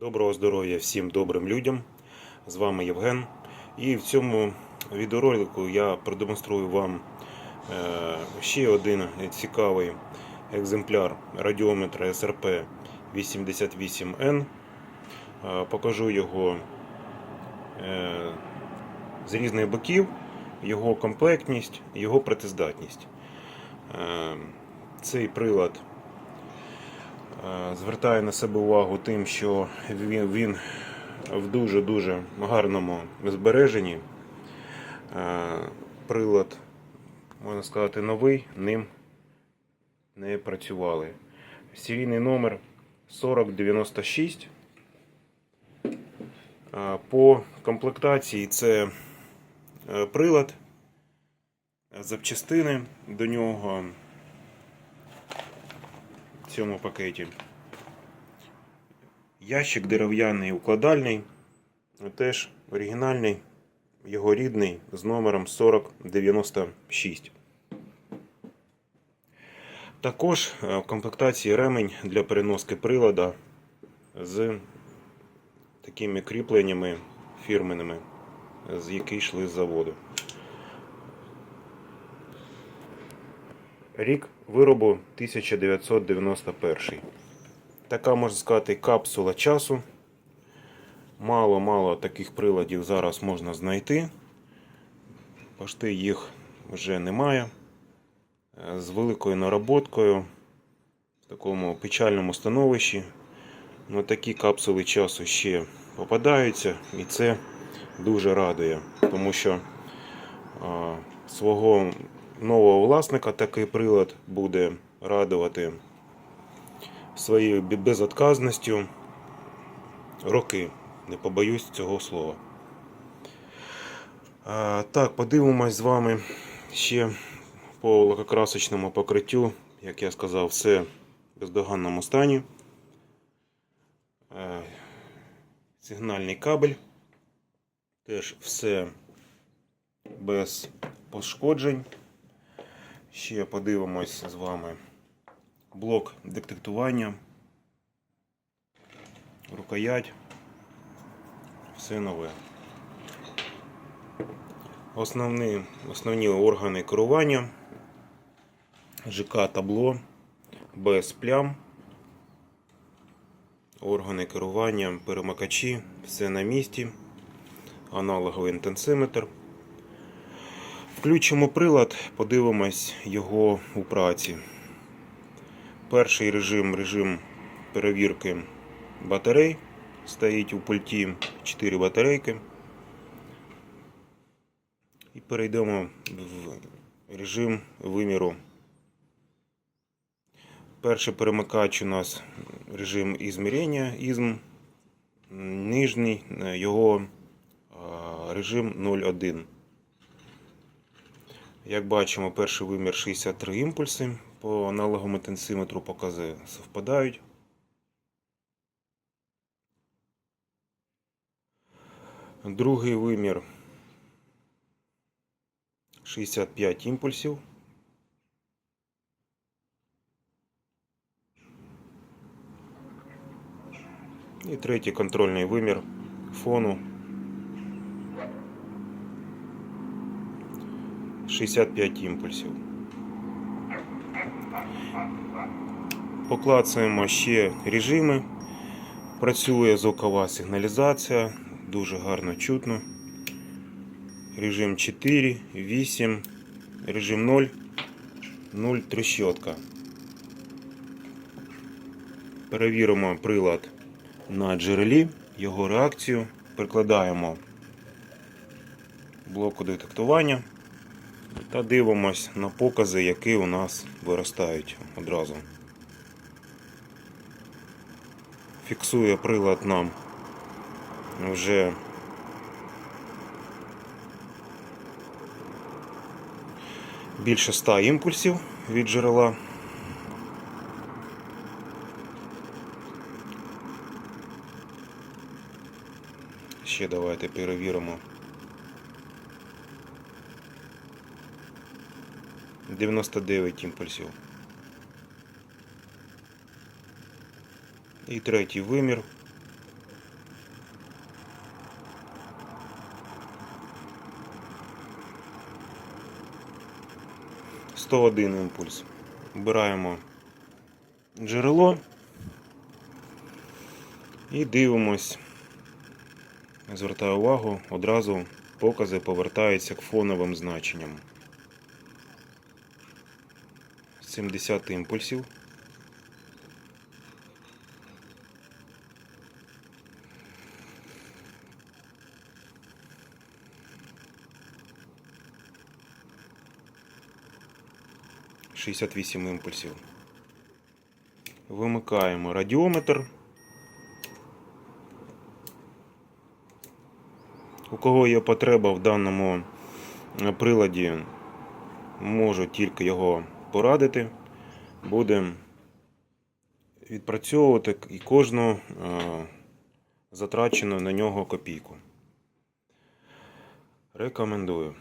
Доброго здоров'я всім добрим людям. З вами Євген. І в цьому відеоролику я продемонструю вам е, ще один цікавий екземпляр радіометра SRP 88N. Е, Покажу його е, з різних боків, його комплектність, його працездатність. Цей прилад Е, звертаю на себе увагу тим, що він, в дуже-дуже гарному збереженні. Е, Прилад, можна сказати, новий, ним не працювали. Серійний номер 4096. Е, По комплектації це прилад, запчастини до нього цьому пакеті. Ящик дерев'яний укладальний, теж оригінальний, його рідний з номером 4096. Також е, в комплектації ремень для переноски прилада з такими кріпленнями фірменними, з які йшли з заводу. Рік виробу 1991. Така, можна сказати, капсула часу. Мало-мало таких приладів зараз можна знайти. Пошти їх вже немає. З великою нароботкою, в такому печальному становищі. Ну, такі капсули часу ще попадаються, і це дуже радує, тому що а, свого нового власника такий прилад буде радувати своєю безотказністю роки. Не побоюсь цього слова. А, так, подивимось з вами ще по лакокрасочному покриттю. Як я сказав, все в бездоганному стані. Е, Сигнальний кабель. Теж все без пошкоджень. Ще подивимось з вами блок детектування, рукоять, все нове. Основні, основні органи керування, ЖК табло, без плям, органи керування, перемикачі, все на місці, аналоговий інтенсиметр. Включимо прилад, подивимось його у праці. Перший режим режим перевірки батарей. Стоїть у пульті 4 батарейки. І перейдемо в режим виміру. Перший перемикач у нас режим ізмірення, ізм. Нижній е, його режим 0,1. Як бачимо, перший вимір 63 імпульси по аналоговому інтенсиметру покази совпадають. Другий вимір 65 імпульсів. І третій контрольний вимір фону 65 імпульсів. Поклацаємо ще режими. Працює звукова сигналізація, дуже гарно чутно. Режим 4, 8, режим 0, 0 трещотка. Перевіримо прилад на джерелі, його реакцію. Прикладаємо блоку детектування та дивимось на покази, які у нас виростають одразу. Фіксує прилад нам вже більше 100 імпульсів від джерела. Ще давайте перевіримо. 99 імпульсів. І третій вимір. Сто один імпульс. Обираємо джерело і дивимось, звертаю увагу, одразу покази повертаються к фоновим значенням. 70 імпульсів. Шістдесят вісім імпульсів. Вимикаємо радіометр. У кого є потреба в даному приладі, можу тільки його порадити. Будемо відпрацьовувати і кожну е, затрачену на нього копійку. Рекомендую.